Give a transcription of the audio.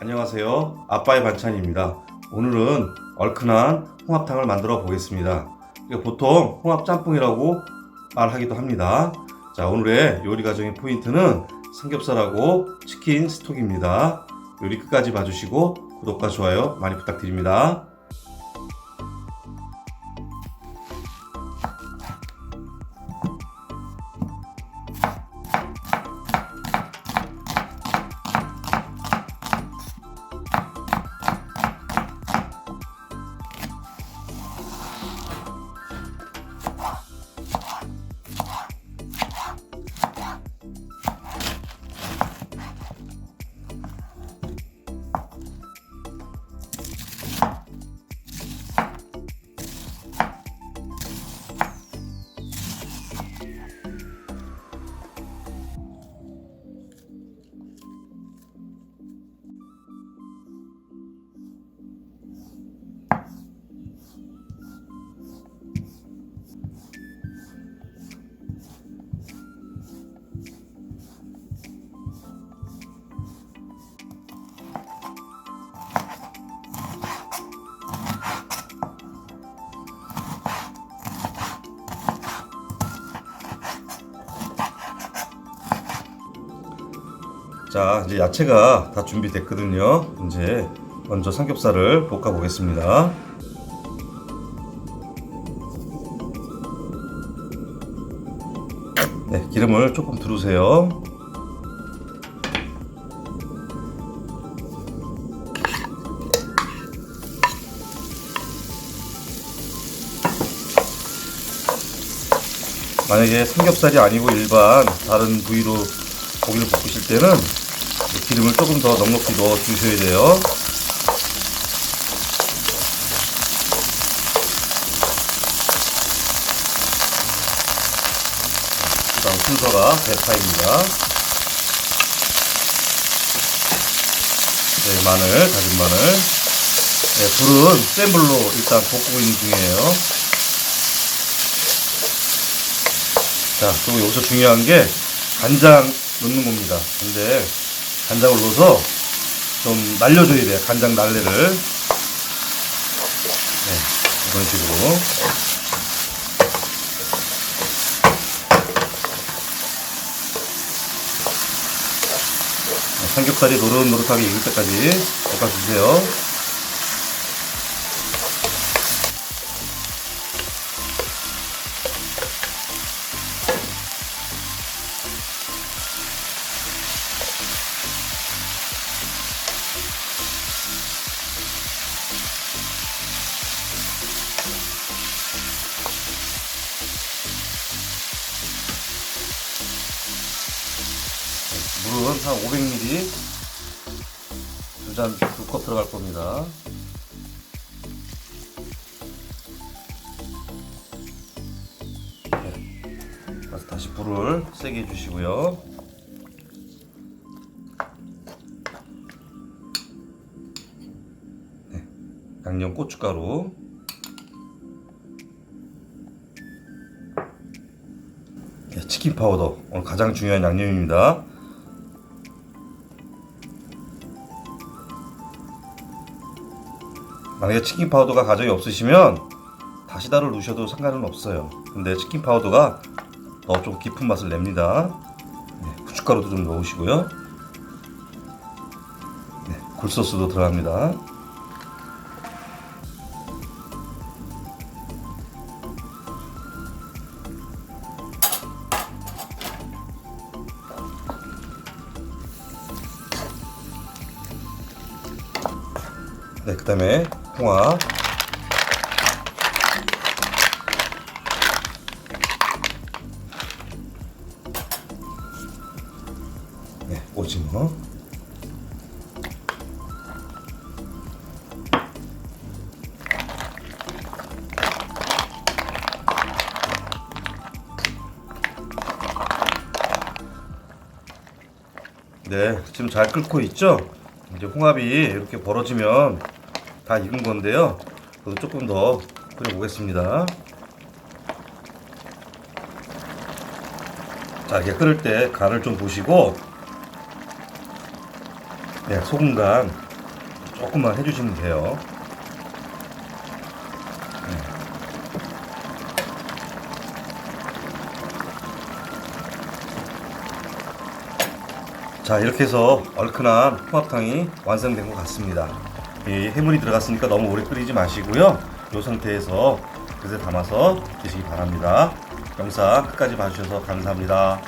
안녕하세요. 아빠의 반찬입니다. 오늘은 얼큰한 홍합탕을 만들어 보겠습니다. 보통 홍합 짬뽕이라고 말하기도 합니다. 자, 오늘의 요리 과정의 포인트는 삼겹살하고 치킨 스톡입니다. 요리 끝까지 봐주시고 구독과 좋아요 많이 부탁드립니다. 자, 이제 야채가 다 준비됐거든요. 이제 먼저 삼겹살을 볶아 보겠습니다. 네, 기름을 조금 두르세요. 만약에 삼겹살이 아니고 일반 다른 부위로 고기를 볶으실 때는 기름을 조금 더 넉넉히 넣어 주셔야 돼요. 그다음 순서가 대파입니다. 네, 마늘, 다진 마늘. 네, 불은 센 불로 일단 볶고 있는 중이에요. 자, 그리고 여기서 중요한 게 간장 넣는 겁니다. 근데 간장을 넣어서 좀 날려줘야 돼요. 간장 날래를. 네, 이런 식으로. 네, 삼겹살이 노릇노릇하게 익을 때까지 볶아주세요. 물은 한 500ml 두 잔 두 컵 들어갈 겁니다. 네. 다시 불을 세게 해주시고요. 네. 양념 고춧가루. 네, 치킨 파우더 오늘 가장 중요한 양념입니다. 만약에 치킨 파우더가 가정이 없으시면 다시다를 넣으셔도 상관은 없어요. 근데 치킨 파우더가 더좀 깊은 맛을 냅니다. 네, 후춧가루도 좀 넣으시고요. 네, 굴소스도 들어갑니다. 네, 그 다음에 홍합. 네, 오징어. 네, 지금 잘 끓고 있죠? 이제 홍합이 이렇게 벌어지면 다 익은 건데요. 저도 조금 더 끓여보겠습니다. 자, 이렇게 끓을 때 간을 좀 보시고, 네, 소금 간 조금만 해주시면 돼요. 자 이렇게 해서 얼큰한 홍합탕이 완성된 것 같습니다. 이 해물이 들어갔으니까 너무 오래 끓이지 마시고요. 이 상태에서 그릇에 담아서 드시기 바랍니다. 영상 끝까지 봐주셔서 감사합니다.